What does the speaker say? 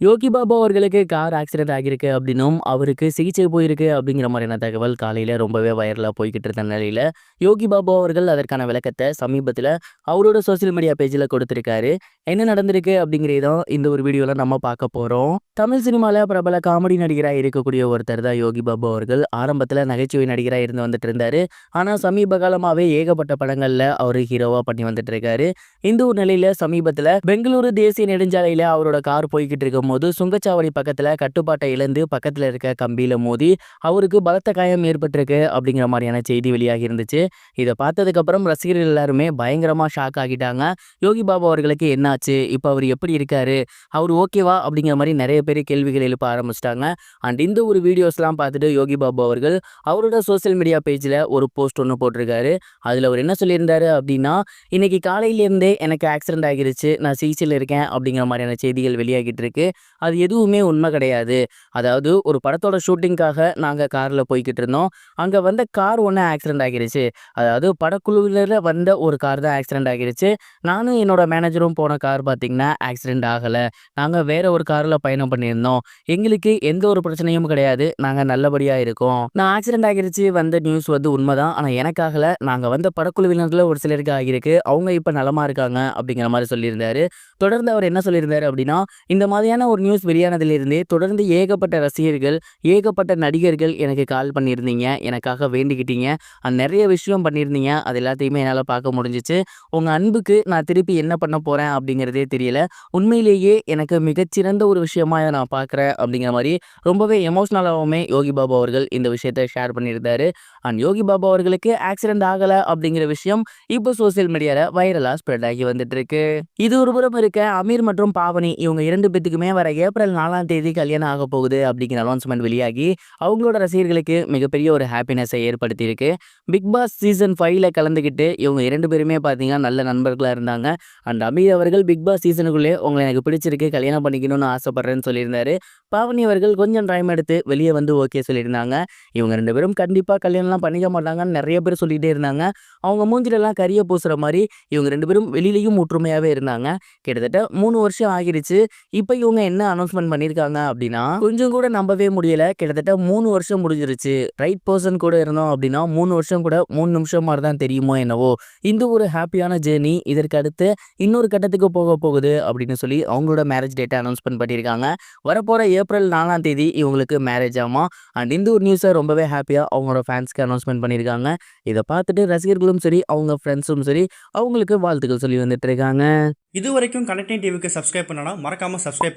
யோகி பாபா அவர்களுக்கு car accident ஆகியிருக்கு அப்படின்னும் அவருக்கு சிகிச்சை போயிருக்கு அப்படிங்கிற மாதிரியான தகவல் காலையில் ரொம்பவே வைரலாக போய்கிட்டு இருந்த நிலையில் யோகி பாபா அவர்கள் அதற்கான விளக்கத்தை சமீபத்தில் அவரோட சோஷியல் மீடியா பேஜில் கொடுத்துருக்காரு. என்ன நடந்திருக்கு அப்படிங்கிறதும் இந்த ஒரு வீடியோவில் நம்ம பார்க்க போகிறோம் தமிழ் சினிமாவில் பிரபல காமெடி நடிகராக இருக்கக்கூடிய ஒருத்தர் தான் யோகி பாபா அவர்கள். ஆரம்பத்தில் நகைச்சுவை நடிகராக இருந்து வந்துட்டு இருந்தார். ஆனால் சமீப காலமாகவே ஏகப்பட்ட படங்களில் அவர் ஹீரோவாக பண்ணி வந்துட்டு இருக்காரு. இந்த ஒரு நிலையில் சமீபத்தில் பெங்களூரு தேசிய நெடுஞ்சாலையில் அவரோட கார் போய்கிட்டு இருக்கும் போது சுங்கச்சாவடி பக்கத்தில் கட்டுப்பாட்டை இழந்து பக்கத்தில் இருக்க கம்பியில் மோதி அவருக்கு பலத்த காயம் ஏற்பட்டிருக்கு அப்படிங்கிற மாதிரியான செய்தி வெளியாகி இருந்துச்சு. இதை பார்த்ததுக்கப்புறம் ரசிகர்கள் எல்லாருமே பயங்கரமாக ஷாக் ஆகிட்டாங்க. யோகி பாபா அவர்களுக்கு என்னாச்சு? இப்போ அவர் எப்படி இருக்காரு? அவர் ஓகேவா அப்படிங்கிற மாதிரி நிறைய பேர் கேள்விகள் எழுப்ப ஆரம்பிச்சிட்டாங்க. அண்ட் இந்த ஒரு வீடியோஸ்லாம் பார்த்துட்டு யோகி பாபு அவர்கள் அவரோட சோஷியல் மீடியா பேஜில் ஒரு போஸ்ட் ஒன்று போட்டிருக்காரு. அதில் அவர் என்ன சொல்லியிருந்தாரு அப்படின்னா இன்னைக்கு காலையிலேருந்தே எனக்கு ஆக்சிடென்ட் ஆகிருச்சு. நான் சிகிச்சையில் இருக்கேன். அப்படிங்கிற மாதிரியான செய்திகள் வெளியாகிட்டு இருக்கு. அது எதுவுமே உண்மை கிடையாது. அதாவது ஒரு படத்தோட ஷூட்டிங்காக நாங்கள் காரில் போய்கிட்டு இருந்தோம். அங்கே வந்த கார் ஒன்று ஆக்சிடென்ட் ஆகிருச்சு. அதாவது படக்குழுவில் வந்த ஒரு கார் தான் ஆக்சிடென்ட் ஆகிருச்சு. நானும் என்னோட மேனேஜரும் போன கார் பார்த்திங்கன்னா ஆக்சிடென்ட் ஆகலை. நாங்கள் வேற ஒரு காரில் பயணம் பண்ணியிருந்தோம். எங்களுக்கு எந்த ஒரு பிரச்சனையும் கிடையாது. நாங்கள் நல்லபடியாக இருக்கோம். நான் ஆக்சிடென்ட் ஆகிருச்சு வந்த நியூஸ் வந்து உண்மைதான். ஆனால் எனக்காகல நாங்கள் வந்த படக்குழுவினரில் ஒரு சிலருக்கு ஆகியிருக்கு. அவங்க இப்போ நலமாக இருக்காங்க அப்படிங்கிற மாதிரி சொல்லியிருந்தாரு. தொடர்ந்து அவர் என்ன சொல்லியிருந்தாரு அப்படின்னா இந்த மாதிரியான ஒரு நியூஸ் வெளியானதிலிருந்தே தொடர்ந்து ஏகப்பட்ட ரசிகர்கள் ஏகப்பட்ட நடிகர்கள் எனக்கு கால் பண்ணியிருந்தீங்க. எனக்காக வேண்டிக்கிட்டீங்க. அது நிறைய விஷயம் பண்ணியிருந்தீங்க. அது எல்லாத்தையுமே என்னால் பார்க்க முடிஞ்சிச்சு. உங்கள் அன்புக்கு நான் திருப்பி என்ன பண்ண போகிறேன் அப்படிங்கிறதே தெரியல. உண்மையிலேயே எனக்கு மிகச்சிறந்த ஒரு விஷயமா இதை நான் பார்க்குறேன் அப்படிங்கிற மாதிரி ரொம்பவே எமோஷ்னலாகவுமே யோகி பாபு அவர்கள் இந்த விஷயத்தை ஷேர் பண்ணியிருந்தாரு. அண்ட் யோகி பாபு அவர்களுக்கு ஆக்சிடென்ட் ஆகலை அப்படிங்கிற விஷயம் இப்போ சோசியல் மீடியாவில் வைரலாக ஸ்ப்ரெட் ஆகி வந்துட்டு இருக்கு. இது ஒரு புறம் இருக்க அமீர் மற்றும் பாவனி இவங்க இரண்டு பேத்துக்குமே வர ஏப்ரல் நாலாம் தேதி கல்யாணம் ஆக போகுது அப்படிங்கிற அனௌன்ஸ்மெண்ட் வெளியாகி அவங்களோட ரசிகர்களுக்கு மிகப்பெரிய ஒரு ஹாப்பினஸை ஏற்படுத்தியிருக்கு. பிக் பாஸ் சீசன் ஃபைவ்ல கலந்துக்கிட்டு இவங்க இரண்டு பேருமே பார்த்தீங்கன்னா நல்ல நண்பர்களாக இருந்தாங்க. அண்ட் அமீர் அவர்கள் பிக் பாஸ் சீசனுக்குள்ளே உங்களை எனக்கு பிடிச்சிருக்கு கல்யாணம் பண்ணிக்கணும்னு ஆசைப்பட்றேன்னு சொல்லியிருந்தாரு. பாவனி அவர்கள் கொஞ்சம் டைம் எடுத்து வெளியே வந்து ஓகே சொல்லியிருந்தாங்க. இவங்க ரெண்டு பேரும் கண்டிப்பாக கல்யாணம்லாம் பண்ணிக்க மாட்டாங்கன்னு நிறைய பேர் சொல்லிகிட்டே இருந்தாங்க. அவங்க மூஞ்சிலெல்லாம் கரிய பூசுகிற மாதிரி இவங்க ரெண்டு பேரும் வெளியிலையும் ஒற்றுமையாகவே இருந்தாங்க. கிட்டத்தட்ட மூணு வருஷம் ஆகிடுச்சு இப்போ இவங்க என்ன அனௌன்ஸ்மெண்ட் பண்ணியிருக்காங்க அப்படின்னா கொஞ்சம் கூட நம்பவே முடியல. கிட்டத்தட்ட மூணு வருஷம் முடிஞ்சிருச்சு. ரைட் பர்சன் கூட இருந்தோம் அப்படின்னா மூணு வருஷம் கூட மூணு நிமிஷம் மாதிரி தான் தெரியுமோ என்னவோ. இந்த ஒரு ஹாப்பியான ஜேர்னி இதற்கு அடுத்து இன்னொரு கட்டத்துக்கு போக போகுது அப்படின்னு சொல்லி அவங்களோட மேரேஜ் டேட்டை அனௌன்ஸ்மெண்ட் பண்ணியிருக்காங்க வரப்போகிற ஏப்ரல் நாலாம் தேதி இவங்களுக்கு மேரேஜ் ஆமா. அண்ட் இந்த ஒரு நியூஸை ரொம்பவே ஹாப்பியாக அவங்களோட ஃபேன்ஸ்க்கு அனௌன்ஸ்மெண்ட் பண்ணியிருக்காங்க இதை பார்த்துட்டு ரசிகர்களும் சரி அவங்க ஃப்ரெண்ட்ஸும் சரி அவங்களுக்கு வாழ்த்துக்கள் சொல்லி வந்துட்டு இருக்காங்க. இது வரைக்கும் கனெக்டிங் டிவிக்கு சப்ஸ்கிரைப் பண்ணனா மறக்காம சப்ஸ்கிரைப்